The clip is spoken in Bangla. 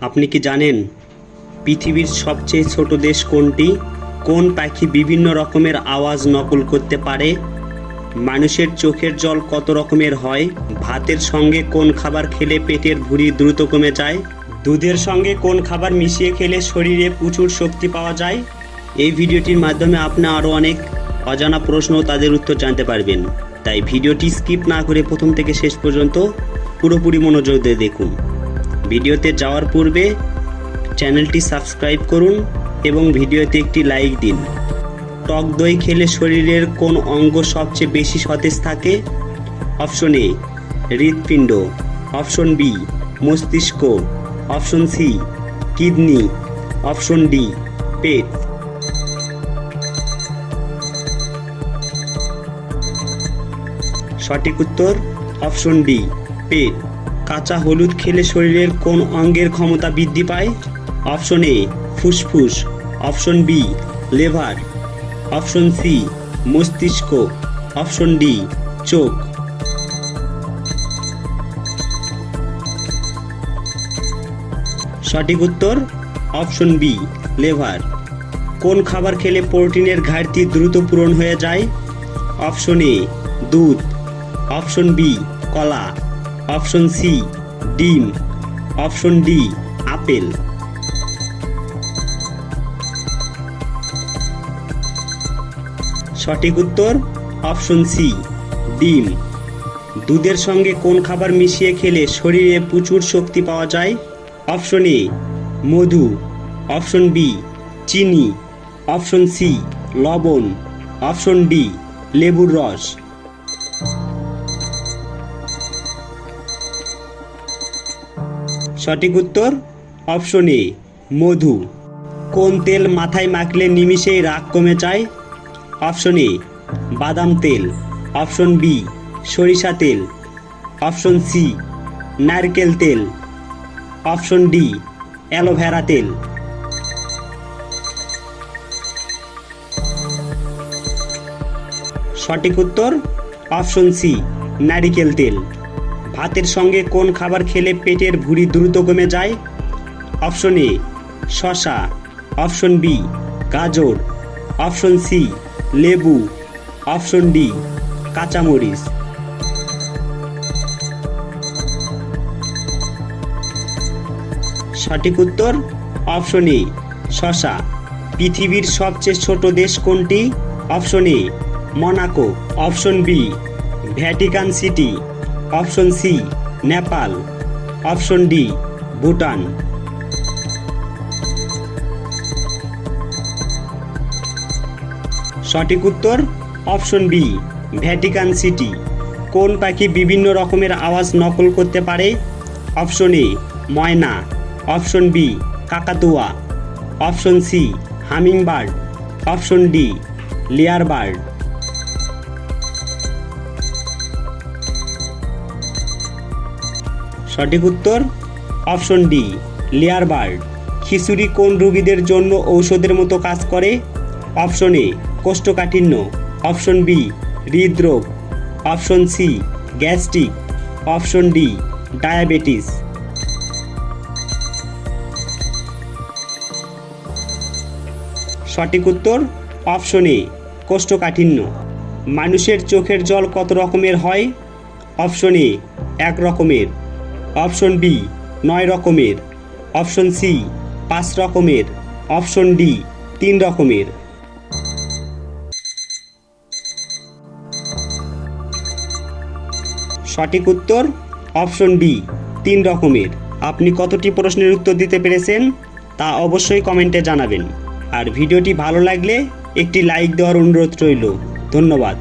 আপনি কি জানেন পৃথিবীর সবচেয়ে ছোট দেশ কোনটি? কোন পাখি বিভিন্ন রকমের আওয়াজ নকল করতে পারে? মানুষের চোখের জল কত রকমের হয়? ভাতের সঙ্গে কোন খাবার খেলে পেটের ভুঁড়ি দ্রুত কমে যায়? দুধের সঙ্গে কোন খাবার মিশিয়ে খেলে শরীরে প্রচুর শক্তি পাওয়া যায়? এই ভিডিওটির মাধ্যমে আপনি আরও অনেক অজানা প্রশ্ন তাদের উত্তর জানতে পারবেন। তাই ভিডিওটি স্কিপ না করে প্রথম থেকে শেষ পর্যন্ত পুরোপুরি মনোযোগ দিয়ে দেখুন। ভিডিওতে যাওয়ার পূর্বে চ্যানেলটি সাবস্ক্রাইব করুন এবং ভিডিওতে একটি লাইক দিন। টক দই খেলে শরীরের কোন অঙ্গ সবচেয়ে বেশি সতেজ থাকে? অপশন এ, হৃৎপিণ্ড। অপশন বি, মস্তিষ্ক। Option C, kidney. Option D, পেট। সঠিক উত্তর অপশন ডি, পেট। কাঁচা হলুদ খেলে শরীরের কোন অঙ্গের ক্ষমতা বৃদ্ধি পায়? অপশন এ, ফুসফুস। Option B, liver. Option C, মস্তিষ্ক। অপশন ডি, চোখ। সঠিক উত্তর, অপশন বি, লেভার। কোন খাবার খেলে প্রোটিনের ঘাটতি দ্রুত পূরণ হয়ে যায়? অপশন এ, দুধ। অপশন বি, কলা। অপশন সি ডিম। Option D apple. সঠিক উত্তর অপশন সি ডিম। দুধের সঙ্গে কোন খাবার মিশিয়ে খেলে শরীরে প্রচুর শক্তি পাওয়া যায়? অপশন এ মধু। অপশন বি চিনি। অপশন সি লবণ। অপশন ডি লেবুর রস। সঠিক উত্তর, অপশন এ, মধু। কোন তেল মাথায় মাখলে নিমিষেই রাগ কমে যায়? অপশন এ, বাদাম তেল। অপশন বি, সরিষা তেল। অপশন সি, নারকেল তেল। অপশন ডি, অ্যালোভেরা তেল। সঠিক উত্তর, অপশন সি, নারিকেল তেল। ভাতের সঙ্গে কোন খাবার খেলে পেটের ভুঁড়ি দ্রুত কমে যায়? অপশন এ শশা অপশন বি, গাজর। অপশন সি, লেবু। অপশন ডি, কাঁচামরিচ। সঠিক উত্তর? অপশন এ শশা পৃথিবীর সবচেয়ে ছোট দেশ কোনটি? Option A, Monaco. Option B, Vatican City. Option C, Nepal. Option D, Bhutan. সঠিক উত্তর, অপশন বি, ভ্যাটিকান সিটি। কোন পাখি বিভিন্ন রকমের আওয়াজ নকল করতে পারে? Option A, myna. Option B, কাকাতুয়া। Option C hummingbird option D lyrebird সঠিক উত্তর? Option D, lyrebird. খিচুড়ি কোন রোগীদের জন্য ঔষধের মতো কাজ করে? অপশন এ, কোষ্ঠকাঠিন্য। অপশন বি, হৃদরোগ। Option C, gastric. Option D, diabetes. সঠিক উত্তর? অপশন এ, কোষ্ঠকাঠিন্য। মানুষের চোখের জল কত রকমের হয়? অপশন এ, এক রকমের। অপশন বি, নয় রকমের। অপশন সি, পাঁচ রকমের। অপশন ডি, তিন রকমের। সঠিক উত্তর, অপশন ডি, তিন রকমের। আপনি কতটি প্রশ্নের উত্তর দিতে পেরেছেন তা অবশ্যই কমেন্টে জানাবেন। আর ভিডিওটি ভালো লাগলে একটি লাইক দেওয়ার অনুরোধ রইল। ধন্যবাদ।